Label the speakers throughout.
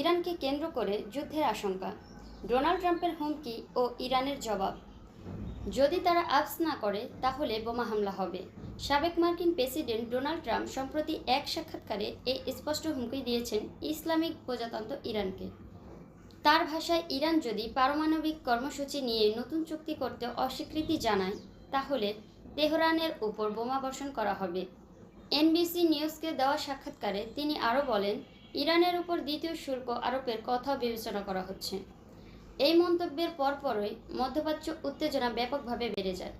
Speaker 1: ইরানকে কেন্দ্র করে যুদ্ধের আশঙ্কা। ডোনাল্ড ট্রাম্পের হুমকি ও ইরানের জবাব। যদি তারা আপস না করে, তাহলে বোমা হামলা হবে। সাবেক মার্কিন প্রেসিডেন্ট ডোনাল্ড ট্রাম্প সম্প্রতি এক সাক্ষাৎকারে এই স্পষ্ট হুমকি দিয়েছেন ইসলামিক প্রজাতন্ত্র ইরানকে। তার ভাষায়, ইরান যদি পারমাণবিক কর্মসূচি নিয়ে নতুন চুক্তি করতে অস্বীকৃতি জানায়, তাহলে তেহরানের উপর বোমা বর্ষণ করা হবে। এনবিসি নিউজকে দেওয়া সাক্ষাৎকারে তিনি আরও বলেন ইরানের উপর দ্বিতীয় শুল্ক আরোপের কথা বিবেচনা করা হচ্ছে। এই মন্তব্যের পরপরই মধ্যপ্রাচ্য উত্তেজনা ব্যাপকভাবে বেড়ে যায়।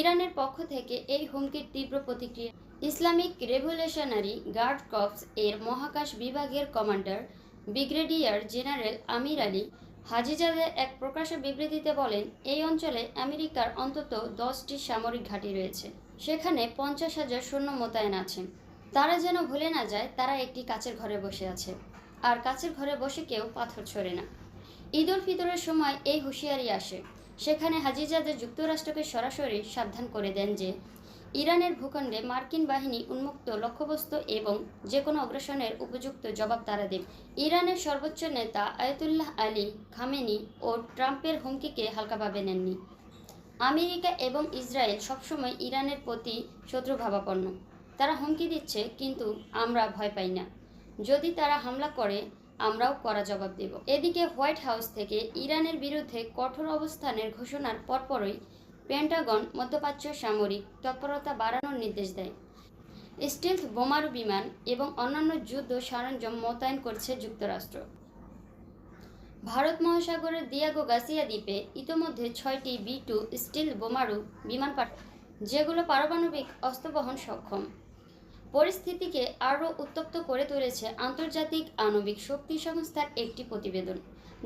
Speaker 1: ইরানের পক্ষ থেকে এই হুমকির তীব্র প্রতিক্রিয়া ইসলামিক রেভলিউশনারি গার্ড কর্পস এর মহাকাশ বিভাগের commander brigadier general Amir Ali Hajizadeh এক প্রকাশ্য বিবৃতিতে বলেন, এই অঞ্চলে আমেরিকার অন্তত দশটি সামরিক ঘাঁটি রয়েছে। সেখানে পঞ্চাশ হাজার সৈন্য মোতায়েন আছে। তারা যেন ভুলে না যায়, তারা একটি কাচের ঘরে বসে আছে। আর কাচের ঘরে বসে কেউ পাথর ছোড়ে না। ঈদ উল ফিতরের সময় এই হুঁশিয়ারি আসে। সেখানে হাজিজাদে যুক্তরাষ্ট্রকে সরাসরি সাবধান করে দেন যে, ইরানের ভূখণ্ডে মার্কিন বাহিনী উন্মুক্ত লক্ষ্যবস্তু এবং যে কোনো অগ্রাসনের উপযুক্ত জবাব তারা দেবে। ইরানের সর্বোচ্চ নেতা আয়তুল্লাহ আলী খামেনি ও ট্রাম্পের হুমকিকে হালকাভাবে নেননি। আমেরিকা এবং ইসরায়েল সবসময় ইরানের প্রতি শত্রুভাবাপন্ন। তারা হুমকি দিচ্ছে, কিন্তু আমরা ভয় পাই না। যদি তারা হামলা করে, আমরাও করা জবাব দেব। এদিকে হোয়াইট হাউস থেকে ইরানের বিরুদ্ধে কঠোর অবস্থানের ঘোষণার পরপরই পেন্টাগন মধ্যপ্রাচ্য সামরিক তৎপরতা বাড়ানোর নির্দেশ দেয়। স্টিলথ বোমারু বিমান এবং অন্যান্য যুদ্ধ সরঞ্জাম মোতায়েন করছে যুক্তরাষ্ট্র। ভারত মহাসাগরের দিয়াগো গাসিয়া দ্বীপে ইতোমধ্যে ছয়টি বি টু স্টিল বোমারু বিমান পাঠ যেগুলো পারমাণবিক অস্ত্রবহন সক্ষম। পরিস্থিতিকে আরও উত্তপ্ত করে তুলেছে আন্তর্জাতিক আণবিক শক্তি সংস্থার একটি প্রতিবেদন,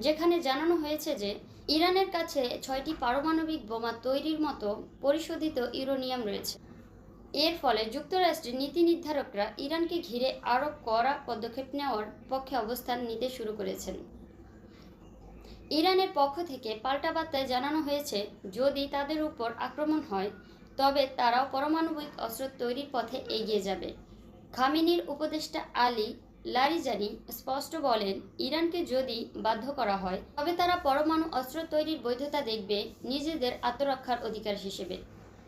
Speaker 1: যেখানে জানানো হয়েছে যে ইরানের কাছে ছয়টি পারমাণবিক বোমা তৈরির মতো পরিশোধিত ইউরোনিয়াম রয়েছে। এর ফলে যুক্তরাষ্ট্রের নীতি নির্ধারকরা ইরানকে ঘিরে আরও কড়া পদক্ষেপ নেওয়ার পক্ষে অবস্থান নিতে শুরু করেছেন। ইরানের পক্ষ থেকে পাল্টা বার্তায় জানানো হয়েছে, যদি তাদের উপর আক্রমণ হয় তবে তারাও পারমাণবিক অস্ত্র তৈরির পথে এগিয়ে যাবে। খামিনির উপদেষ্টা আলী লারিজানি স্পষ্ট বলেন, ইরানকে যদি বাধ্য করা হয়, তবে তারা পরমাণু অস্ত্র তৈরির বৈধতা দেখবে নিজেদের আত্মরক্ষার অধিকার হিসেবে।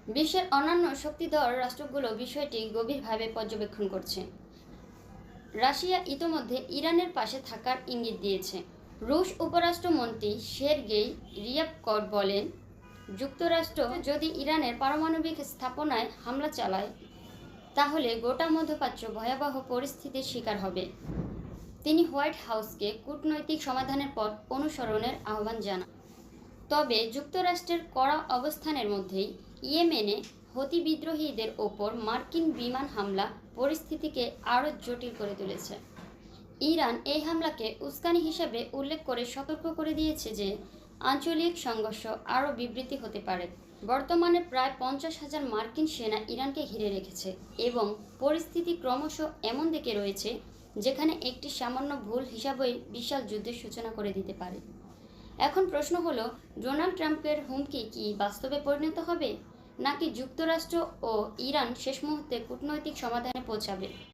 Speaker 1: বিশ্বের অন্যান্য শক্তিধর রাষ্ট্রগুলো বিষয়টি গভীরভাবে পর্যবেক্ষণ করছে। রাশিয়া ইতোমধ্যে ইরানের পাশে থাকার ইঙ্গিত দিয়েছে। রুশ উপরাষ্ট্রমন্ত্রী সের্গেই রিয়াবকর বলেন যুক্তরাষ্ট্র যদি ইরানের পারমাণবিক স্থাপনায় হামলা চালায়, তাহলে গোটা মধ্যপ্রাচ্য ভয়াবহ পরিস্থিতির শিকার হবে। তিনি হোয়াইট হাউসকে কূটনৈতিক সমাধানের পথ অনুসরণের আহ্বান জানান। তবে যুক্তরাষ্ট্রের কড়া অবস্থানের মধ্যেই ইয়েমেনে হতি বিদ্রোহীদের ওপর মার্কিন বিমান হামলা পরিস্থিতিকে আরও জটিল করে তুলেছে। ইরান এই হামলাকে উস্কানি হিসেবে উল্লেখ করে সতর্ক করে দিয়েছে যে আঞ্চলিক সংঘর্ষ আরও বিবৃতি হতে পারে। বর্তমানে প্রায় পঞ্চাশ হাজার মার্কিন সেনা ইরানকে ঘিরে রেখেছে এবং পরিস্থিতি ক্রমশ এমন দিকে রয়েছে যেখানে একটি সামান্য ভুল হিসাবেই বিশাল যুদ্ধের সূচনা করে দিতে পারে। এখন প্রশ্ন হলো, ডোনাল্ড ট্রাম্পের হুমকি কি বাস্তবে পরিণত হবে? নাকি যুক্তরাষ্ট্র ও ইরান শেষ মুহূর্তে কূটনৈতিক সমাধানে পৌঁছাবে?